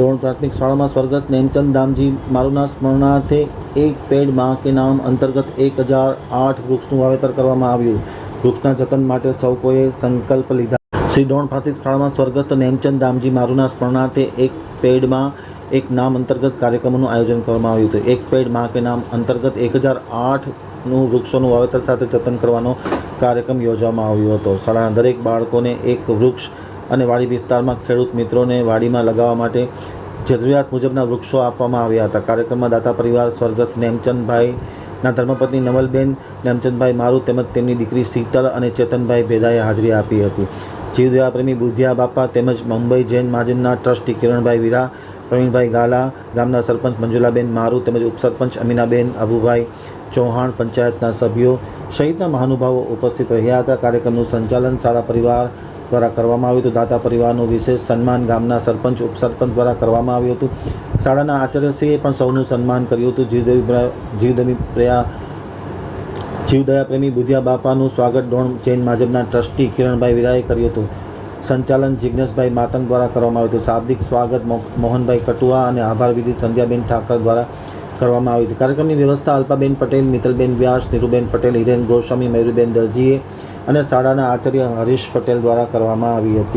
ડોણ પ્રાથમિક શાળામાં સ્વર્ગત નેમચંદ દામજી મારુના સ્મરણાર્થે એક પેડમાં કે નામ અંતર્ગત એક હજાર આઠ વૃક્ષનું વાવેતર કરવામાં આવ્યું. વૃક્ષના જતન માટે સૌ કોઈએ સંકલ્પ લીધા. શ્રી ડોણ પ્રાથમિક શાળામાં સ્વર્ગસ્થ નેમચંદ દામજી મારુના સ્મરણાર્થે એક પેડમાં એક નામ અંતર્ગત કાર્યક્રમનું આયોજન કરવામાં આવ્યું હતું. એક પેડમાં કે નામ અંતર્ગત એક હજાર આઠનું વૃક્ષોનું વાવેતર સાથે જતન કરવાનો કાર્યક્રમ યોજવામાં આવ્યો હતો. શાળાના દરેક બાળકોને એક વૃક્ષ અને વાડી વિસ્તારમાં ખેડૂત મિત્રોને વાડીમાં લગાવવા માટે જરૂરિયાત મુજબના વૃક્ષો આપવામાં આવ્યા હતા. કાર્યક્રમમાં દાતા પરિવાર, સ્વર્ગસ્થ નેમચંદભાઈના ધર્મપત્ની નવલબેન, નેમચંદભાઈ મારુ તેમજ તેમની દીકરી શીતલ અને ચેતનભાઈ ભેદાએ હાજરી આપી હતી. જીવદયા પ્રેમી બુધિયા બાપા તેમજ મુંબઈ જૈન મહાજનના ટ્રસ્ટી કિરણભાઈ વીરા, પ્રવીણભાઈ ગાલા, ગામના સરપંચ મંજુલાબેન મારુ તેમજ ઉપસરપંચ અમીનાબેન અબુભાઈ ચૌહાણ પંચાયતના સભ્યો સહિતના મહાનુભાવો ઉપસ્થિત રહ્યા હતા. કાર્યક્રમનું સંચાલન શાળા પરિવાર દ્વારા કરવામાં આવ્યું હતું. દાતા પરિવારનું વિશેષ સન્માન ગામના સરપંચ, ઉપસરપંચ દ્વારા કરવામાં આવ્યું હતું. શાળાના આચાર્યશ્રીએ પણ સૌનું સન્માન કર્યું હતું. જીવદેવી જીવદેવી પ્રયા, જીવદયા પ્રેમી બુધિયા બાપાનું સ્વાગત ડોણ જૈન માજબના ટ્રસ્ટી કિરણભાઈ વિરાએ કર્યું હતું. સંચાલન જિજ્ઞેશભાઈ માતંગ દ્વારા કરવામાં આવ્યું હતું. શાબ્દિક સ્વાગત મોહનભાઈ કટુઆ અને આભાર વિધિ સંધ્યાબેન ઠાકર દ્વારા કરવામાં આવી હતી. કાર્યક્રમની વ્યવસ્થા અલ્પાબેન પટેલ મિતલબેન વ્યાસ, નીરુબેન પટેલ, હિરેન ગોસ્વામી, મયુરબેન દરજીએ અને શાળાના આચાર્ય હરીશ પટેલ દ્વારા કરવામાં આવી હતી.